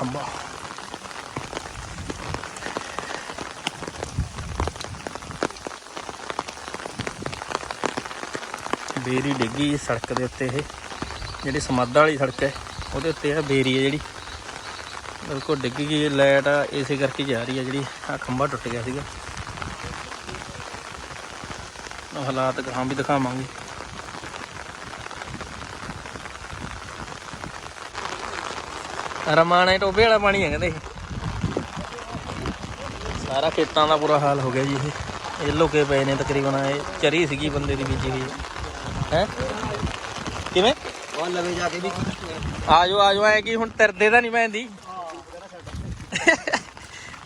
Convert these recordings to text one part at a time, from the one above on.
ਖੰਭਾ ਬੇਰੀ ਡਿੱਗੀ ਸੜਕ ਦੇ ਉੱਤੇ ਇਹ। ਜਿਹੜੀ ਸਮਾਧਾ ਵਾਲੀ ਸੜਕ ਹੈ, ਉਹਦੇ ਉੱਤੇ ਆ ਬੇਰੀ ਹੈ ਜਿਹੜੀ। ਬਿਲਕੁਲ ਡਿੱਗ ਗਈ ਲਾਈਟ ਇਸੇ ਕਰਕੇ ਜਾ ਰਹੀ ਹੈ ਜਿਹੜੀ। ਆ ਖੰਭਾ ਟੁੱਟ ਗਿਆ ਸੀਗਾ। ਹਾਲਾਤ ਗਾਂ ਵੀ ਦਿਖਾਵਾਂਗੇ। ਰਮਾਣੇ ਟੋਬੇ ਵਾਲਾ ਪਾਣੀ ਹੈ ਕਹਿੰਦੇ। ਸਾਰਾ ਖੇਤਾਂ ਦਾ ਬੁਰਾ ਹਾਲ ਹੋ ਗਿਆ ਜੀ ਇਹ। ਇਹ ਲੋਕੇ ਪਏ ਨੇ ਤਕਰੀਬਨ ਇਹ ਚਰੀ ਸੀਗੀ ਬੰਦੇ ਦੀ ਬੀਜੀ ਹੋਈ। ਹੈ? ਕਿਵੇਂ? ਉਹ ਲਵੇ ਜਾ ਕੇ ਵੀ ਆਜੋ ਆਜੋ ਐ ਕੀ ਹੁਣ ਤਿਰਦੇ ਤਾਂ ਨਹੀਂ ਪੈਂਦੀ।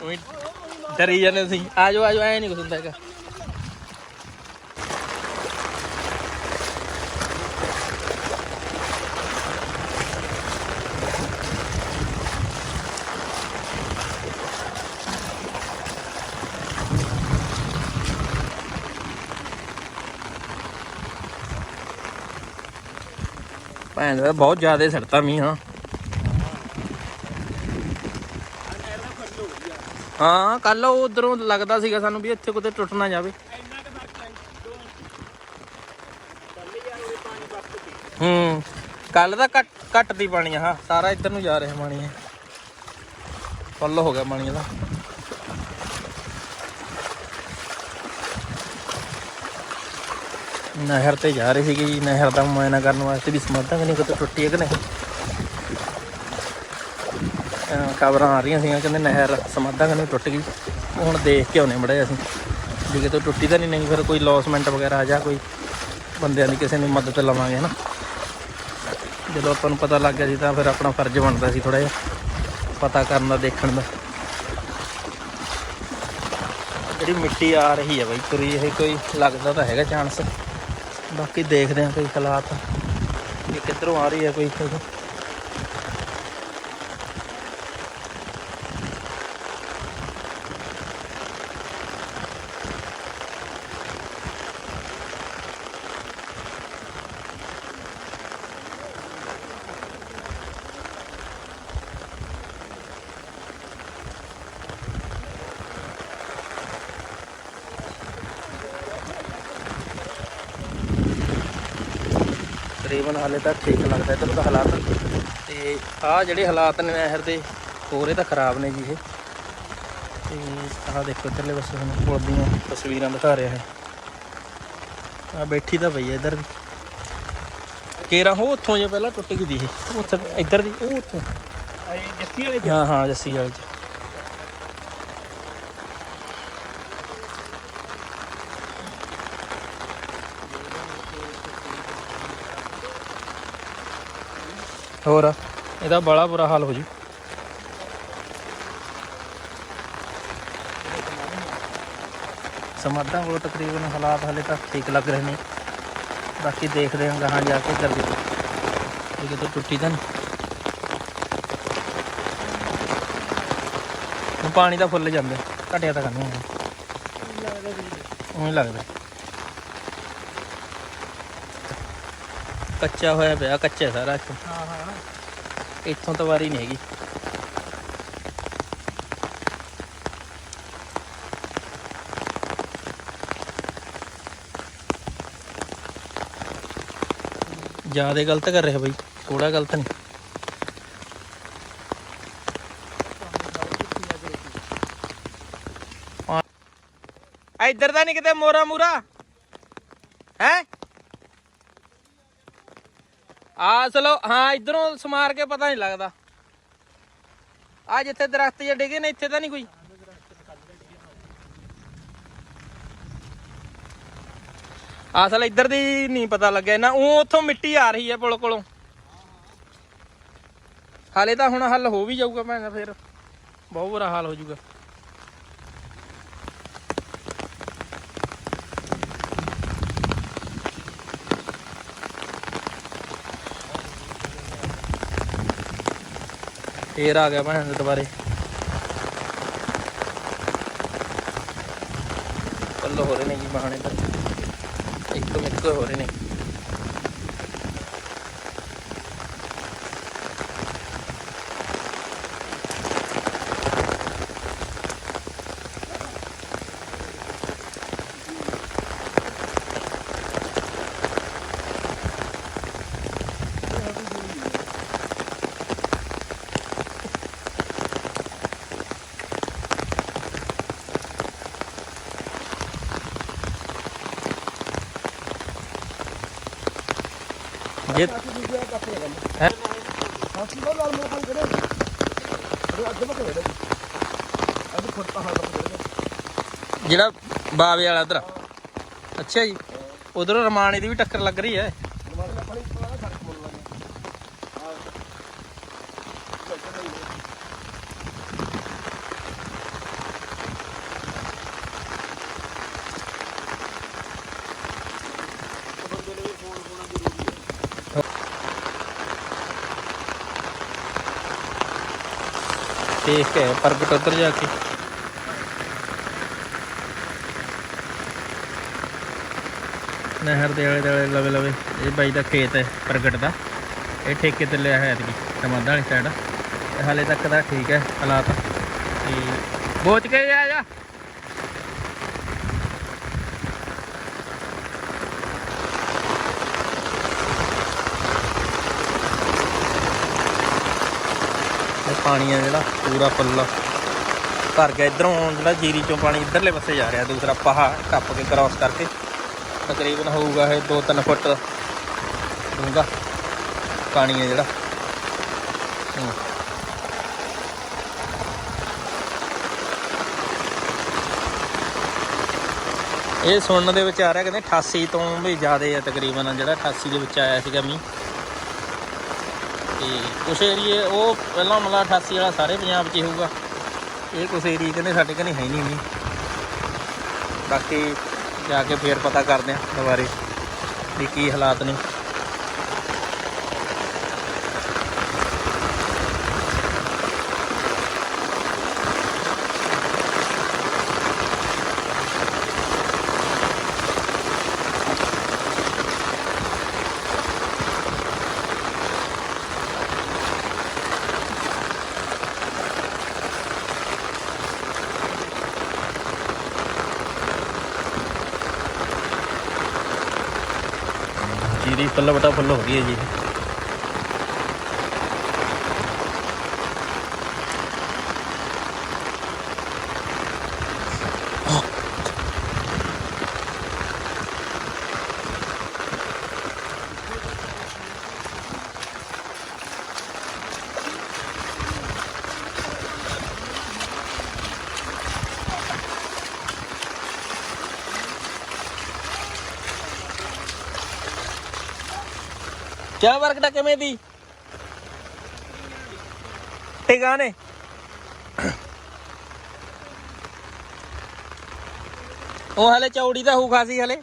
ਉਹੀ ਡਰੀ ਜਾਂਦੇ ਸੀ ਆਜੋ ਆਜੋ ਐ ਨਹੀਂ ਕੁਛ ਹੁੰਦਾ ਹੈਗਾ। ਭੈਣ ਦਾ, ਬਹੁਤ ਜ਼ਿਆਦਾ ਸੜਤਾ ਮੀਂਹ, ਹਾਂ। ਹਾਂ ਕੱਲ ਉਧਰੋਂ ਲੱਗਦਾ ਸੀਗਾ ਸਾਨੂੰ ਵੀ ਇੱਥੇ ਕਿਤੇ ਟੁੱਟ ਨਾ ਜਾਵੇ। ਹੂੰ ਕੱਲ ਦਾ ਘੱਟ ਘੱਟ ਦੀ ਪਾਣੀ ਆ, ਹਾਂ, ਸਾਰਾ ਇੱਧਰ ਨੂੰ ਜਾ ਰਿਹਾ ਪਾਣੀ ਇਹ ਫੁੱਲ ਹੋ ਗਿਆ ਪਾਣੀ ਦਾ। ਨਹਿਰ ਤੇ ਜਾ ਰਹੀ ਸੀਗੀ ਜੀ, ਨਹਿਰ ਦਾ ਮੁਆਇਨਾ ਕਰਨ ਵਾਸਤੇ ਵੀ ਸਮਰਥਾ ਕਿ ਨਹੀਂ ਕਿਤੇ ਟੁੱਟੀ ਹੈ ਕਿ ਨਹੀਂ। ਖਬਰਾਂ ਆ ਰਹੀਆਂ ਸੀਗੀਆਂ, ਕਹਿੰਦੇ ਨਹਿਰ ਸਮਾਧਾਂ ਕਹਿੰਦੇ ਟੁੱਟ ਗਈ। ਹੁਣ ਦੇਖ ਕੇ ਆਉਣੇ ਮੜੇ ਅਸੀਂ, ਵੀ ਕਿਤੇ ਟੁੱਟੀ ਤਾਂ ਨਹੀਂ ਨਹੀਂ ਫਿਰ ਕੋਈ ਲੌਸਮੈਂਟ ਵਗੈਰਾ ਆ ਜਾ, ਕੋਈ ਬੰਦਿਆਂ ਦੀ ਕਿਸੇ ਦੀ ਮਦਦ ਲਵਾਂਗੇ, ਹਨਾ। ਜਦੋਂ ਆਪਾਂ ਨੂੰ ਪਤਾ ਲੱਗ ਗਿਆ ਸੀ ਤਾਂ ਫਿਰ ਆਪਣਾ ਫਰਜ਼ ਬਣਦਾ ਸੀ ਥੋੜਾ ਜਿਹਾ, ਪਤਾ ਕਰਨ ਦਾ, ਦੇਖਣ ਦਾ। ਜਿਹੜੀ ਮਿੱਟੀ ਆ ਰਹੀ ਹੈ ਬਾਈ, ਤੁਰੀ ਇਹ ਕੋਈ ਲੱਗਦਾ ਤਾਂ ਹੈਗਾ ਚਾਂਸ ਬਾਕੀ ਦੇਖਦੇ ਹਾਂ ਕੋਈ ਹਾਲਾਤ ਕਿ ਕਿੱਧਰੋਂ ਆ ਰਹੀ ਹੈ ਕੋਈ ਕੋਈ ਤਕਰੀਬਨ ਹਾਲੇ ਤਾਂ ਠੀਕ ਲੱਗਦਾ ਇੱਧਰ ਦਾ ਹਾਲਾਤ ਤੇ ਆਹ ਜਿਹੜੇ ਹਾਲਾਤ ਨੇ ਨਹਿਰ ਦੇ ਕੋਰੇ ਤਾਂ ਖਰਾਬ ਨੇ ਜੀ ਇਹ। ਤੇ ਆਹ ਦੇਖੋ ਇੱਧਰਲੇ ਪਾਸੇ ਹੁਣ ਪੁਲ ਦੀਆਂ ਤਸਵੀਰਾਂ ਦਿਖਾ ਰਿਹਾ ਹੈ। ਆ ਬੈਠੀ ਤਾਂ ਪਈ ਹੈ ਇੱਧਰ ਦੀ ਕੇਰਾ ਹੋ ਉੱਥੋਂ ਜੇ ਪਹਿਲਾਂ ਟੁੱਟ ਗਈ ਦੀ ਇਹ ਉੱਥੇ ਇੱਧਰ ਦੀ ਉਹ ਉੱਥੋਂ। ਜੱਸੀ ਵਾਲੇ ਹਾਂ ਹਾਂ ਜੱਸੀ ਵਾਲੀ ਚ ਹੋਰ? ਇਹਦਾ ਬੜਾ ਬੁਰਾ ਹਾਲ ਹੋ ਜੂ। ਸਮਾਧਾਂ ਕੋਲ ਤਕਰੀਬਨ ਹਾਲਾਤ ਹਲੇ ਤੱਕ ਠੀਕ ਲੱਗ ਰਹੇ ਨੇ। ਬਾਕੀ ਦੇਖਦੇ ਹਾਂ ਗਾਹਾਂ ਜਾ ਕੇ ਕਰਦੇ ਇਹ ਕਿਤੇ ਟੁੱਟੀ ਤਾਂ ਨਹੀਂ। ਪਾਣੀ ਤਾਂ ਫੁੱਲ ਜਾਂਦਾ। ਘਟਿਆ ਤਾਂ ਕਰਨੀ ਉਹੀ ਲੱਗਦਾ। ਕੱਚਾ ਹੋਇਆ ਪਿਆ ਕੱਚਾ ਸਾਰਾ ਇੱਥੋਂ। ਹਾਂ ਹਾਂ। ਇੱਥੋਂ ਤਾਂ ਵਾਰੀ ਨਹੀਂ ਹੈਗੀ। ਜ਼ਿਆਦਾ ਗਲਤ ਕਰ ਰਿਹਾ ਬਈ ਥੋੜਾ ਗਲਤ ਨਹੀਂ। ਇੱਧਰ ਤਾਂ ਨਹੀਂ ਕਿਤੇ ਮੋਰਾ ਮੂਰਾ। ਹੈ? ਆ ਚਲੋ ਹਾਂ, ਇਧਰੋਂ ਸਮਾਰ ਕੇ ਪਤਾ ਨਹੀਂ ਲੱਗਦਾ। ਆ ਜਿੱਥੇ ਦਰਖਤ ਜੇ ਡਿੱਗੇ ਨੇ, ਇੱਥੇ ਤਾਂ ਨਹੀਂ ਕੋਈ। ਅਸਲ ਇੱਧਰ ਦੀ ਨਹੀਂ ਪਤਾ ਲੱਗਿਆ ਨਾ ਉਹ ਉੱਥੋਂ ਮਿੱਟੀ ਆ ਰਹੀ ਹੈ ਪੁਲ ਕੋਲੋਂ। ਹਾਲੇ ਤਾਂ ਹੁਣ ਹੱਲ ਹੋ ਵੀ ਜਾਊਗਾ ਭੈਣ ਫਿਰ। ਬਹੁਤ ਬੁਰਾ ਹਾਲ ਹੋ ਜਾਊਗਾ। ਫੇਰ ਆ ਗਿਆ ਭੈਣ ਦੇ ਦੁਬਾਰੇ ਕੱਲ ਹੋ ਰਹੇ ਨੇ ਜੀ ਬਹਾਨੇ ਤਾਂ। ਇੱਕ ਮਿੱਕ ਹੋ ਰਹੇ ਨੇ। ਜੇ ਹੈ? ਸਾਸੀ ਦਾ ਨਾਲ ਮੋਖਾਂ ਕਰੇ ਅਰੇ ਅੱਗੇ ਬਕੇ ਵੇ ਅੱਜ ਫੁੱਟਾ ਹਾਲ ਬਕੇ ਜਿਹੜਾ ਬਾਵੇ ਵਾਲਾ ਉਧਰ। ਅੱਛਾ ਜੀ। ਉਧਰੋਂ ਰਮਾਣੇ ਦੀ ਵੀ ਟੱਕਰ ਲੱਗ ਰਹੀ ਹੈ ਮਾਰ ਪਾਣੀ ਪਾ ਸੜਕ ਮੁੜ ਲੱਗਾ ਦੇਖ ਕੇ ਆਏ ਪ੍ਰਗਟ ਜਾ ਕੇ। ਨਹਿਰ ਦੇ ਆਲੇ ਦੁਆਲੇ ਲਵੇ ਲਵੇ, ਇਹ ਬਾਈ ਦਾ ਖੇਤ ਹੈ ਪ੍ਰਗਟ ਦਾ। ਇਹ ਠੇਕੇ ਤੇ ਲਿਆ ਹੋਇਆ ਸੀ ਟਮਾਦਾ ਵਾਲੀ ਸਾਈਡ ਹਾਲੇ ਤੱਕ ਤਾਂ ਠੀਕ ਹੈ, ਹਾਲਾਤ। ਤੇ ਬੋਚ ਕੇ ਆ ਜਾ ਇਹ ਪਾਣੀ ਆ ਜਿਹੜਾ, ਪੂਰਾ ਫੁੱਲ। ਭਰ ਗਿਆ ਇਧਰੋਂ, ਜਿਹੜਾ ਜੀਰੀ ਚੋਂ ਪਾਣੀ ਇਧਰਲੇ ਪਾਸੇ ਜਾ ਰਿਹਾ, ਦੂਸਰਾ ਪਹਾ ਟੱਪ ਕੇ ਕ੍ਰਾਸ ਕਰਕੇ। ਤਕਰੀਬਨ ਹੋਊਗਾ ਇਹ 2-3 ਫੁੱਟ ਡੂੰਘਾ ਪਾਣੀ ਹੈ ਜਿਹੜਾ। ਇਹ ਸੁਣਨ ਦੇ ਵਿੱਚ ਆ ਰਿਹਾ, ਕਹਿੰਦੇ 88 ਤੋਂ ਵੀ ਜ਼ਿਆਦਾ ਹੈ ਤਕਰੀਬਨ, ਜਿਹੜਾ 88 ਦੇ ਵਿੱਚ ਆਇਆ ਸੀਗਾ ਮੀਂਹ। ਤੇ ਕੁਛ ਏਰੀਏ ਉਹ ਪਹਿਲਾਂ ਮਤਲਬ 88 ਵਾਲਾ ਸਾਰੇ ਪੰਜਾਬ 'ਚ ਹੀ ਹੋਊਗਾ। ਇਹ ਕੁਛ ਏਰੀਏ ਕਹਿੰਦੇ ਸਾਡੇ ਕਹਿੰਦੇ ਹੈ ਨਹੀਂ ਨਹੀਂ ਬਾਕੀ ਜਾ ਕੇ ਫੇਰ ਪਤਾ ਕਰਦੇ ਆ ਦੁਬਾਰੇ ਵੀ ਕੀ ਹਾਲਾਤ ਨੇ। ਜੀਰੀ ਫੁੱਲ ਬਟਾ ਫੁੱਲ ਹੋ ਗਈ ਹੈ ਜੀ। ਕਿਆ ਵਰਕਟਾ ਕਿਵੇਂ ਦੀ? ਟਿਕਾਣੇ ਉਹ ਹਲੇ ਚੌੜੀ ਤਾਂ ਹੋਊ ਖਾਸੀ ਹਲੇ।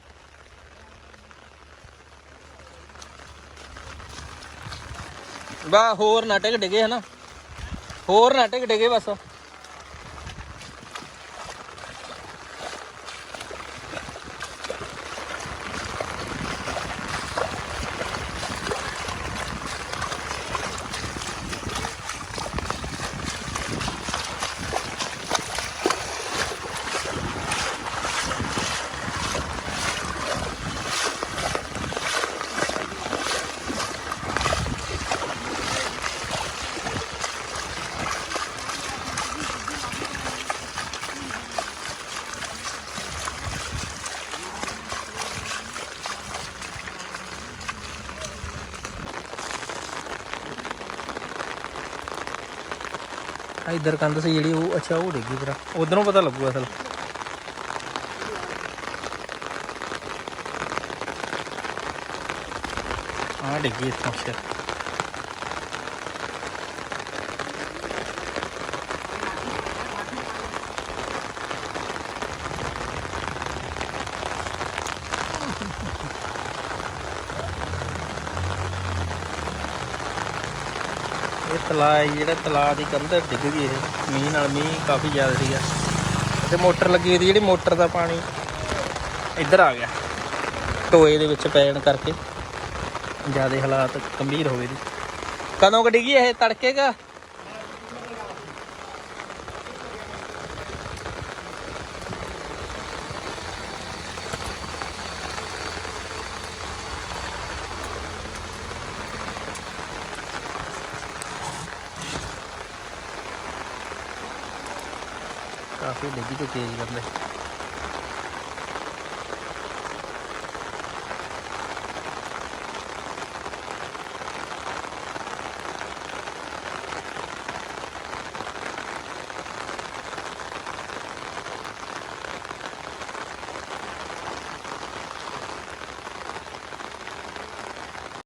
ਬਾ ਹੋਰ ਨਾ ਟਿਕ ਡਿਗੇ ਹਨਾ। ਹੋਰ ਨਾ ਟਿਕ ਡਿਗੇ ਬਸ। ਆ ਇਧਰ ਕੰਧ ਸੀ ਜਿਹੜੀ ਉਹ ਅੱਛਾ ਉਹ ਡਿੱਗੀ ਪਰਾ ਉਧਰੋਂ ਪਤਾ ਲੱਗੂ ਅਸਲ। ਆ ਡਿੱਗੀ ਇੱਥੋਂ ਇਹ ਤਲਾਅ ਜਿਹੜਾ ਤਲਾਅ ਦੀ ਕੰਧ ਡਿੱਗ ਗਈ ਇਹ। ਮੀਂਹ ਨਾਲ ਮੀਂਹ ਕਾਫੀ ਜ਼ਿਆਦਾ ਸੀਗਾ। ਤੇ ਮੋਟਰ ਲੱਗੀ ਹੋਈ ਜਿਹੜੀ ਮੋਟਰ ਦਾ ਪਾਣੀ ਇੱਧਰ ਆ ਗਿਆ। ਟੋਏ ਦੇ ਵਿੱਚ ਪੈਣ ਕਰਕੇ ਜ਼ਿਆਦਾ ਹਾਲਾਤ ਗੰਭੀਰ ਹੋ ਗਏ ਜੀ। ਕਦੋਂ ਕੁ ਡਿੱਗੀ ਇਹ? ਤੜਕੇਗਾ ਤੜਕੇ ਕਾ ਕਾਫੀ ਡਿੱਗੀ ਤੇ ਤੇਜ਼ ਕਰਦੇ